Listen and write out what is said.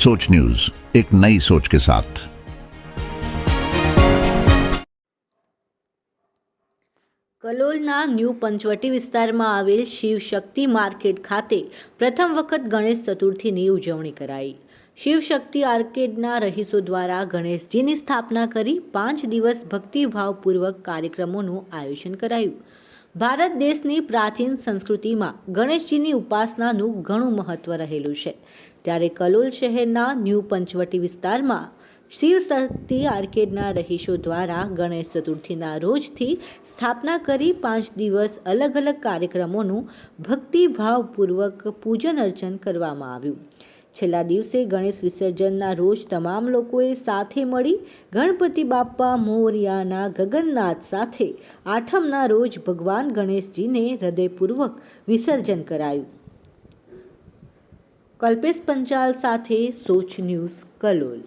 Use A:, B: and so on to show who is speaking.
A: सोच न्यूज एक नई सोच के साथ
B: કલોલના ન્યૂ પંચવટી વિસ્તારમાં આવેલ શિવ શક્તિ માર્કેટ ખાતે પ્રથમ વખત ગણેશ ચતુર્થીની ઉજવણી કરાઈ શિવ શક્તિ આર્કેડના રહીશો દ્વારા ગણેશજીની સ્થાપના કરી પાંચ દિવસ ભક્તિભાવપૂર્વક કાર્યક્રમોનું આયોજન કરાયું ભારત દેશની પ્રાચીન સંસ્કૃતિમાં ગણેશજીની ઉપાસનાનું ઘણું મહત્વ રહેલું છે. ત્યારે કલોલ શહેરના ન્યૂ પંચવટી વિસ્તારમાં શિવ શક્તિ આર્કેડના રહીશો દ્વારા ગણેશ ચતુર્થીના રોજથી સ્થાપના કરી પાંચ દિવસ અલગ અલગ કાર્યક્રમોનું ભક્તિભાવપૂર્વક પૂજન અર્ચન કરવામાં આવ્યું. છેલ્લા દિવસે ગણેશ વિસર્જનના રોજ તમામ લોકોએ સાથે મળી ગણપતિ બાપ્પા, મોરિયાના ગગનનાથ સાથે આઠમના રોજ ભગવાન ગણેશજીને હૃદયપૂર્વક વિસર્જન કરાયું. કલ્પેશ પંચાલ સાથે સોચ ન્યૂઝ કલોલ.